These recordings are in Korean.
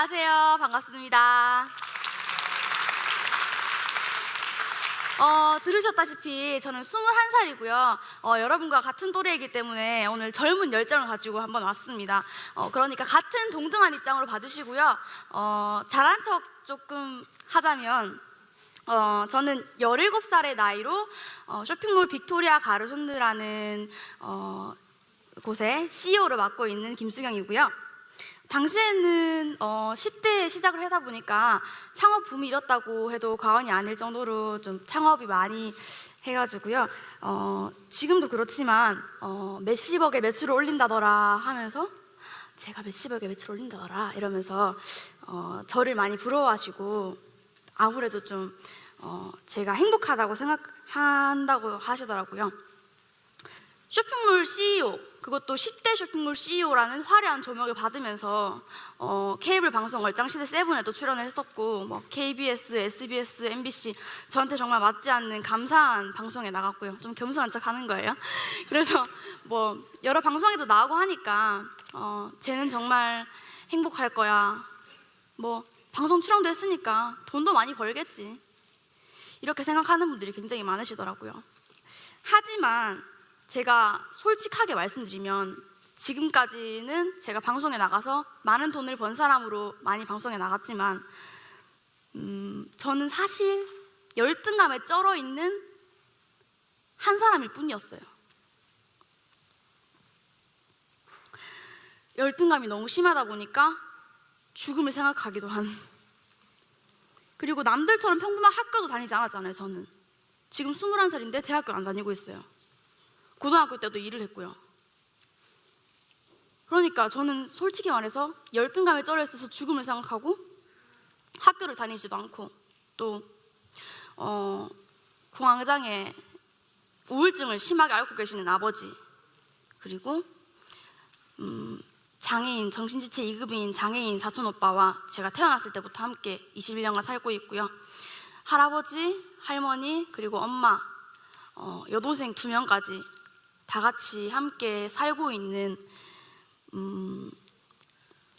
안녕하세요. 반갑습니다. 어, 들으셨다시피 저는 21살이고요. 어, 여러분과 같은 또래이기 때문에 오늘 젊은 열정을 가지고 한번 왔습니다. 어, 그러니까 같은 동등한 입장으로 봐주시고요. 어, 잘한 척 조금 하자면 어, 저는 17살의 나이로 어, 쇼핑몰 빅토리아 가르손드라는 어, 곳에 CEO를 맡고 있는 김수경이고요. 당시에는 어, 10대에 시작을 하다 보니까 창업 붐이 일었다고 해도 과언이 아닐 정도로 좀 창업이 많이 해가지고요. 어, 지금도 그렇지만 어, 몇십억의 매출을 올린다더라 하면서 제가 몇십억의 매출을 올린다더라 이러면서 어, 저를 많이 부러워하시고 아무래도 좀 어, 제가 행복하다고 생각한다고 하시더라고요. 쇼핑몰 CEO 그것도 10대 쇼핑몰 CEO라는 화려한 조명을 받으면서 어, 케이블 방송 얼짱시대 세븐에도 출연을 했었고 뭐 KBS, SBS, MBC 저한테 정말 맞지 않는 감사한 방송에 나갔고요. 좀 겸손한 척 하는 거예요. 그래서 뭐 여러 방송에도 나오고 하니까 어, 쟤는 정말 행복할 거야. 뭐 방송 출연도 했으니까 돈도 많이 벌겠지. 이렇게 생각하는 분들이 굉장히 많으시더라고요. 하지만 제가 솔직하게 말씀드리면 지금까지는 제가 방송에 나가서 많은 돈을 번 사람으로 많이 방송에 나갔지만 음, 저는 사실 열등감에 쩔어 있는 한 사람일 뿐이었어요. 열등감이 너무 심하다 보니까 죽음을 생각하기도 한. 그리고 남들처럼 평범한 학교도 다니지 않았잖아요, 저는. 지금 21살인데 대학교 안 다니고 있어요. 고등학교 때도 일을 했고요. 그러니까 저는 솔직히 말해서 열등감에 쩔어 있어서 죽음을 생각하고 학교를 다니지도 않고 또 어, 공황장애 우울증을 심하게 앓고 계시는 아버지 그리고 음, 장애인 정신지체 2급인 장애인 사촌 오빠와 제가 태어났을 때부터 함께 21년간 살고 있고요. 할아버지, 할머니 그리고 엄마, 어, 여동생 두 명까지 다 같이 함께 살고 있는 음,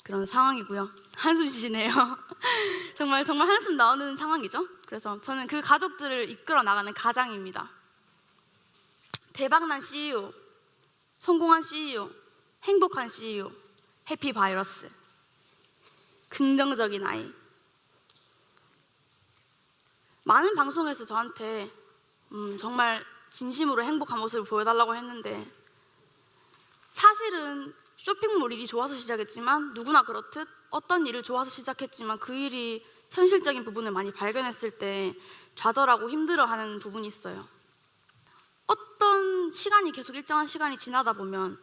그런 상황이고요. 한숨 쉬시네요. 정말 정말 한숨 나오는 상황이죠. 그래서 저는 그 가족들을 이끌어 나가는 가장입니다. 대박난 CEO, 성공한 CEO, 행복한 CEO, 해피 바이러스, 긍정적인 아이. 많은 방송에서 저한테 음, 정말 진심으로 행복한 모습을 보여달라고 했는데 사실은 쇼핑몰 일이 좋아서 시작했지만 누구나 그렇듯 어떤 일을 좋아서 시작했지만 그 일이 현실적인 부분을 많이 발견했을 때 좌절하고 힘들어하는 부분이 있어요. 어떤 시간이 계속 일정한 시간이 지나다 보면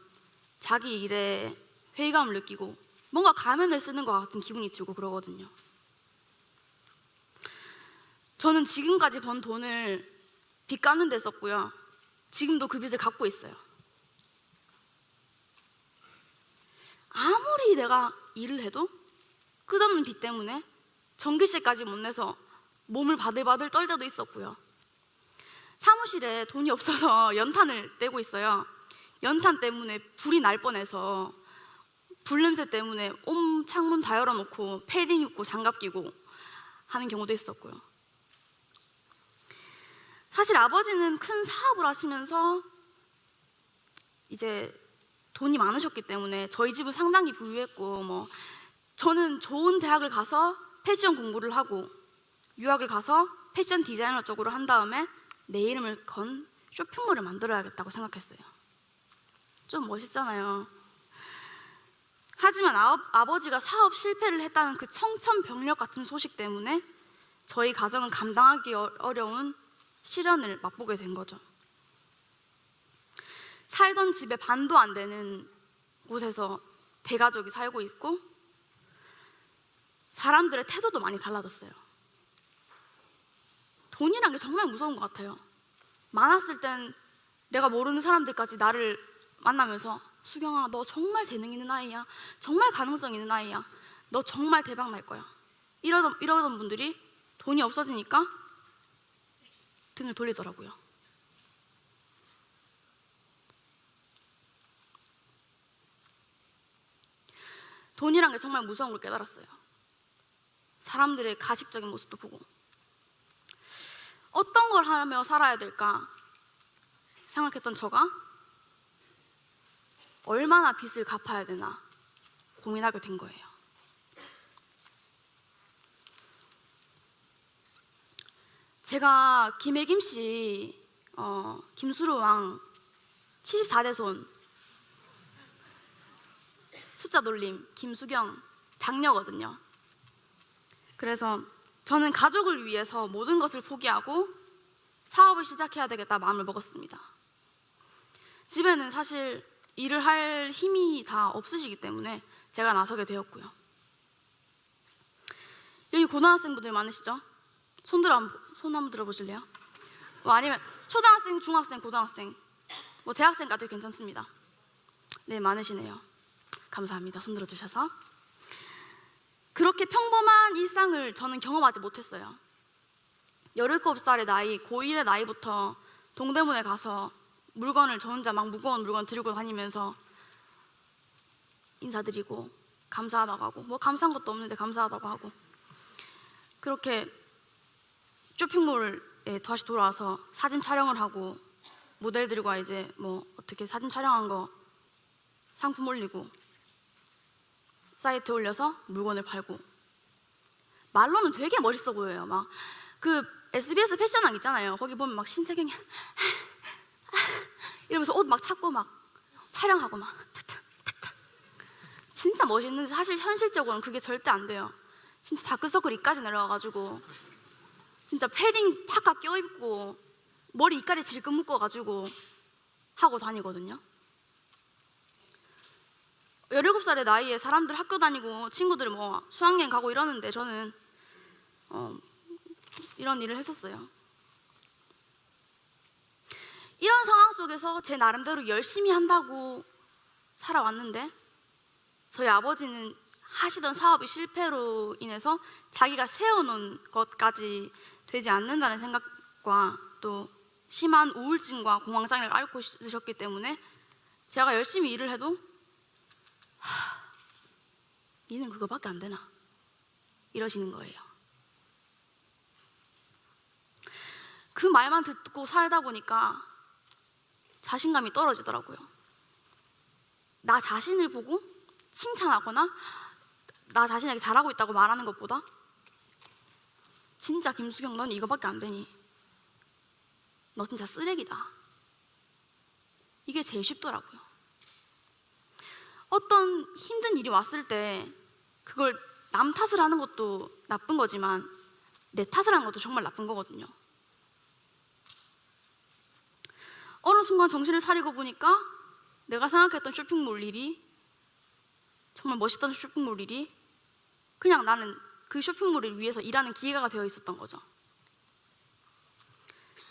자기 일에 회의감을 느끼고 뭔가 가면을 쓰는 것 같은 기분이 들고 그러거든요. 저는 지금까지 번 돈을 빚 갚는 데 썼고요. 지금도 그 빚을 갚고 있어요. 아무리 내가 일을 해도 끝없는 빚 때문에 전기세까지 못 내서 몸을 바들바들 떨 때도 있었고요. 사무실에 돈이 없어서 연탄을 떼고 있어요. 연탄 때문에 불이 날 뻔해서 불 냄새 때문에 온 창문 다 열어놓고 패딩 입고 장갑 끼고 하는 경우도 있었고요. 사실 아버지는 큰 사업을 하시면서 이제 돈이 많으셨기 때문에 저희 집은 상당히 부유했고 뭐 저는 좋은 대학을 가서 패션 공부를 하고 유학을 가서 패션 디자이너 쪽으로 한 다음에 내 이름을 건 쇼핑몰을 만들어야겠다고 생각했어요. 좀 멋있잖아요. 하지만 아, 아버지가 사업 실패를 했다는 그 청천벽력 같은 소식 때문에 저희 가정은 감당하기 어- 어려운 시련을 맛보게 된 거죠. 살던 집에 반도 안 되는 곳에서 대가족이 살고 있고 사람들의 태도도 많이 달라졌어요. 돈이란 게 정말 무서운 것 같아요. 많았을 땐 내가 모르는 사람들까지 나를 만나면서 수경아 너 정말 재능 있는 아이야. 정말 가능성 있는 아이야. 너 정말 대박 날 거야. 이러던 이러던 분들이 돈이 없어지니까 등을 돌리더라고요. 돈이란 게 정말 무서운 걸 깨달았어요. 사람들의 가식적인 모습도 보고 어떤 걸 하며 살아야 될까 생각했던 저가 얼마나 빚을 갚아야 되나 고민하게 된 거예요. 제가 김혜김 씨, 어, 김수루 왕 74대 손 숫자 놀림 김수경 장녀거든요. 그래서 저는 가족을 위해서 모든 것을 포기하고 사업을 시작해야 되겠다 마음을 먹었습니다. 집에는 사실 일을 할 힘이 다 없으시기 때문에 제가 나서게 되었고요. 여기 고등학생분들 많으시죠? 손 들어 한- 손 한번 들어보실래요? 뭐 아니면 초등학생, 중학생, 고등학생, 뭐 대학생까지 괜찮습니다. 네 많으시네요. 감사합니다. 손 들어 주셔서 그렇게 평범한 일상을 저는 경험하지 못했어요. 17살의 나이, 고1의 나이부터 동대문에 가서 물건을 저 혼자 막 무거운 물건 들고 다니면서 인사드리고 감사하다고 하고 뭐 감사한 것도 없는데 감사하다고 하고 그렇게 쇼핑몰에 다시 돌아와서 사진 촬영을 하고 모델들과 이제 뭐 어떻게 사진 촬영한 거 상품 올리고 사이트에 올려서 물건을 팔고 말로는 되게 멋있어 보여요. 막 그 SBS 패션왕 있잖아요. 거기 보면 막 신세경이 이러면서 옷 막 찾고 막 촬영하고 막 진짜 멋있는데 사실 현실적으로는 그게 절대 안 돼요. 진짜 다크서클 이까지 내려와가지고 진짜 패딩 파카 껴입고 머리 이까지 질끈 묶어가지고 하고 다니거든요. 17살의 나이에 사람들 학교 다니고 친구들 뭐 수학여행 가고 이러는데 저는 어, 이런 일을 했었어요. 이런 상황 속에서 제 나름대로 열심히 한다고 살아왔는데 저희 아버지는 하시던 사업이 실패로 인해서 자기가 세워놓은 것까지 되지 않는다는 생각과 또 심한 우울증과 공황장애를 앓고 있으셨기 때문에 제가 열심히 일을 해도 하, 니는 그거밖에 안 되나 이러시는 거예요. 그 말만 듣고 살다 보니까 자신감이 떨어지더라고요. 나 자신을 보고 칭찬하거나 나 자신에게 잘하고 있다고 말하는 것보다 진짜 김수경 넌 이거밖에 안 되니 너 진짜 쓰레기다. 이게 제일 쉽더라고요. 어떤 힘든 일이 왔을 때 그걸 남 탓을 하는 것도 나쁜 거지만 내 탓을 하는 것도 정말 나쁜 거거든요. 어느 순간 정신을 차리고 보니까 내가 생각했던 쇼핑몰 일이 정말 멋있던 쇼핑몰 일이 그냥 나는 그 쇼핑몰을 위해서 일하는 기회가 되어 있었던 거죠.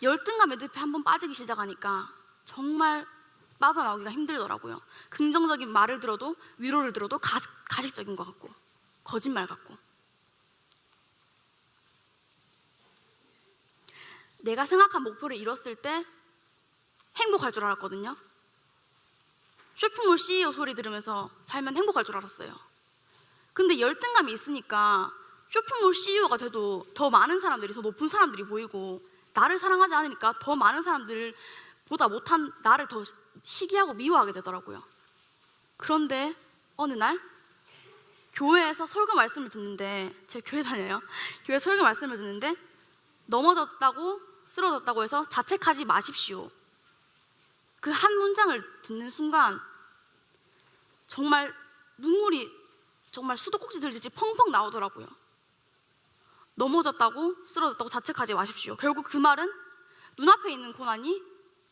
열등감에 늪에 한번 빠지기 시작하니까 정말 빠져나오기가 힘들더라고요. 긍정적인 말을 들어도 위로를 들어도 가식, 가식적인 것 같고 거짓말 같고 내가 생각한 목표를 이뤘을 때 행복할 줄 알았거든요. 쇼핑몰 CEO 소리 들으면서 살면 행복할 줄 알았어요. 근데 열등감이 있으니까 쇼핑몰 CEO가 돼도 더 많은 사람들이 더 높은 사람들이 보이고 나를 사랑하지 않으니까 더 많은 사람들보다 못한 나를 더 시기하고 미워하게 되더라고요. 그런데 어느 날 교회에서 설교 말씀을 듣는데 제 교회 다녀요. 교회 설교 말씀을 듣는데 넘어졌다고 쓰러졌다고 해서 자책하지 마십시오. 그 한 문장을 듣는 순간 정말 눈물이 정말 수도꼭지 들듯이 펑펑 나오더라고요. 넘어졌다고 쓰러졌다고 자책하지 마십시오. 결국 그 말은 눈앞에 있는 고난이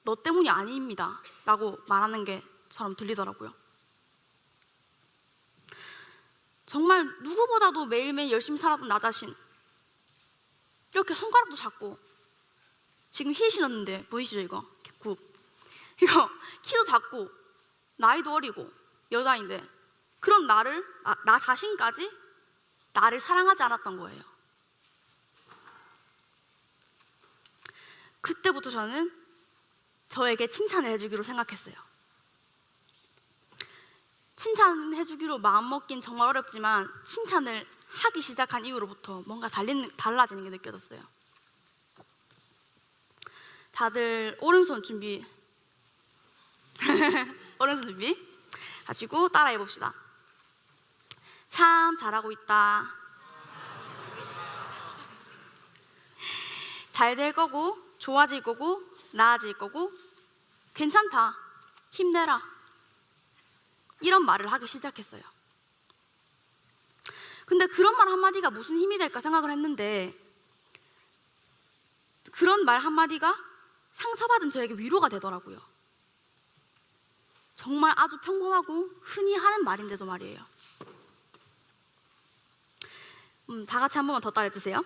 너 때문이 아닙니다. 라고 말하는 게처럼 들리더라고요. 정말 누구보다도 매일매일 열심히 살았던 나 자신. 이렇게 손가락도 작고 지금 힐 신었는데 보이시죠 이거? 굽. 이거 키도 작고 나이도 어리고 여자인데 그런 나를 아, 나 자신까지 나를 사랑하지 않았던 거예요. 그때부터 저는 저에게 칭찬을 해주기로 생각했어요. 칭찬해주기로 마음먹긴 정말 어렵지만 칭찬을 하기 시작한 이후로부터 뭔가 달리는, 달라지는 게 느껴졌어요. 다들 오른손 준비. 오른손 준비. 하시고 따라해 봅시다. 참 잘하고 있다. 잘 될 거고, 좋아질 거고, 나아질 거고, 괜찮다. 힘내라. 이런 말을 하기 시작했어요. 근데 그런 말 한마디가 무슨 힘이 될까 생각을 했는데, 그런 말 한마디가 상처받은 저에게 위로가 되더라고요. 정말 아주 평범하고 흔히 하는 말인데도 말이에요. 음, 다 같이 한 번만 더 따라 주세요.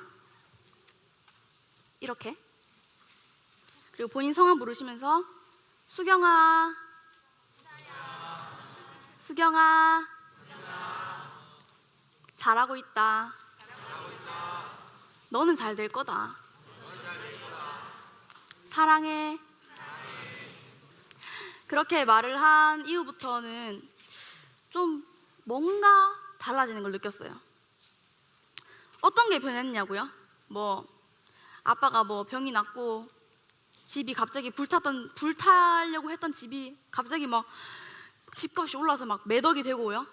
이렇게. 그리고 본인 성함 부르시면서 수경아, 수경아, 잘하고 있다. 너는 잘 될 거다. 사랑해. 그렇게 말을 한 이후부터는 좀 뭔가 달라지는 걸 느꼈어요. 어떤 게 변했냐고요? 뭐 아빠가 뭐 병이 났고 집이 갑자기 불탔던 불타려고 했던 집이 갑자기 막 집값이 올라서 막 매덕이 되고요.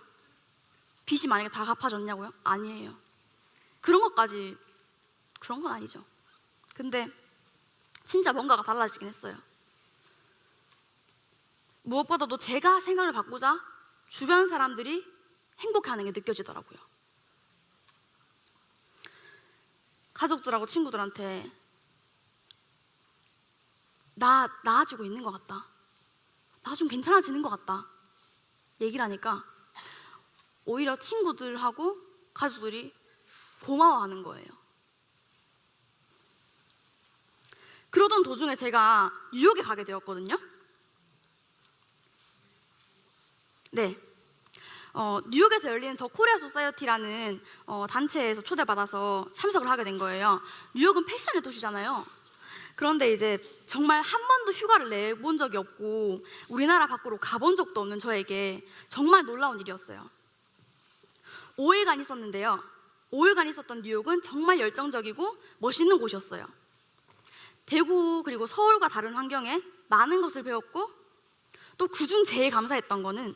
빚이 만약에 다 갚아졌냐고요? 아니에요. 그런 것까지 그런 건 아니죠. 근데 진짜 뭔가가 달라지긴 했어요. 무엇보다도 제가 생각을 바꾸자 주변 사람들이 행복해하는 게 느껴지더라고요. 가족들하고 친구들한테 나 나아지고 있는 것 같다. 나 좀 괜찮아지는 것 같다. 얘기를 하니까 오히려 친구들하고 가족들이 고마워하는 거예요. 그러던 도중에 제가 뉴욕에 가게 되었거든요. 네. 어, 뉴욕에서 열리는 더 코리아 소사이어티라는 어, 단체에서 초대받아서 참석을 하게 된 거예요. 뉴욕은 패션의 도시잖아요. 그런데 이제 정말 한 번도 휴가를 내본 적이 없고 우리나라 밖으로 가본 적도 없는 저에게 정말 놀라운 일이었어요. 5일간 있었는데요. 5일간 있었던 뉴욕은 정말 열정적이고 멋있는 곳이었어요. 대구 그리고 서울과 다른 환경에 많은 것을 배웠고 또 그중 제일 감사했던 거는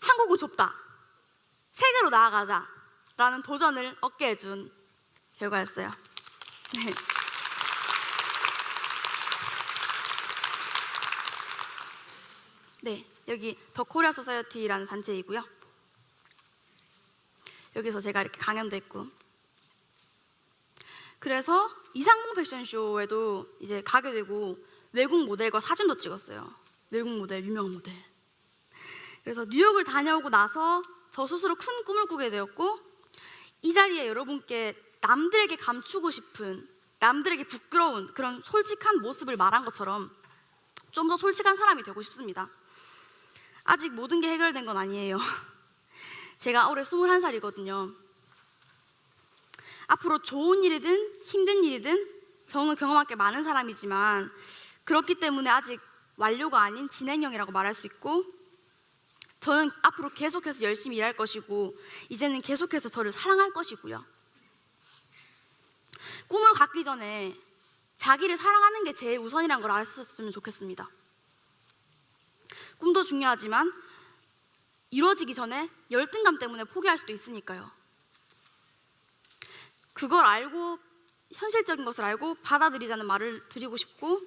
한국은 좁다. 세계로 나아가자. 라는 도전을 얻게 해준 결과였어요. 네. 네, 여기 더 코리아 소사이어티라는 단체이고요. 여기서 제가 이렇게 강연도 했고. 그래서 이상봉 패션쇼에도 이제 가게 되고 외국 모델과 사진도 찍었어요. 외국 모델, 유명한 모델. 그래서 뉴욕을 다녀오고 나서 저 스스로 큰 꿈을 꾸게 되었고 이 자리에 여러분께 남들에게 감추고 싶은 남들에게 부끄러운 그런 솔직한 모습을 말한 것처럼 좀 더 솔직한 사람이 되고 싶습니다. 아직 모든 게 해결된 건 아니에요. 제가 올해 21살이거든요. 앞으로 좋은 일이든 힘든 일이든 저는 경험할 게 많은 사람이지만 그렇기 때문에 아직 완료가 아닌 진행형이라고 말할 수 있고 저는 앞으로 계속해서 열심히 일할 것이고 이제는 계속해서 저를 사랑할 것이고요. 꿈을 갖기 전에 자기를 사랑하는 게 제일 우선이란 걸 알았으면 좋겠습니다. 꿈도 중요하지만 이루어지기 전에 열등감 때문에 포기할 수도 있으니까요. 그걸 알고 현실적인 것을 알고 받아들이자는 말을 드리고 싶고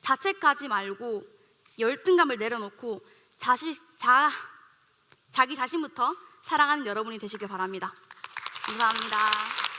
자책하지 말고 열등감을 내려놓고 자시, 자, 자기 자신부터 사랑하는 여러분이 되시길 바랍니다. 감사합니다.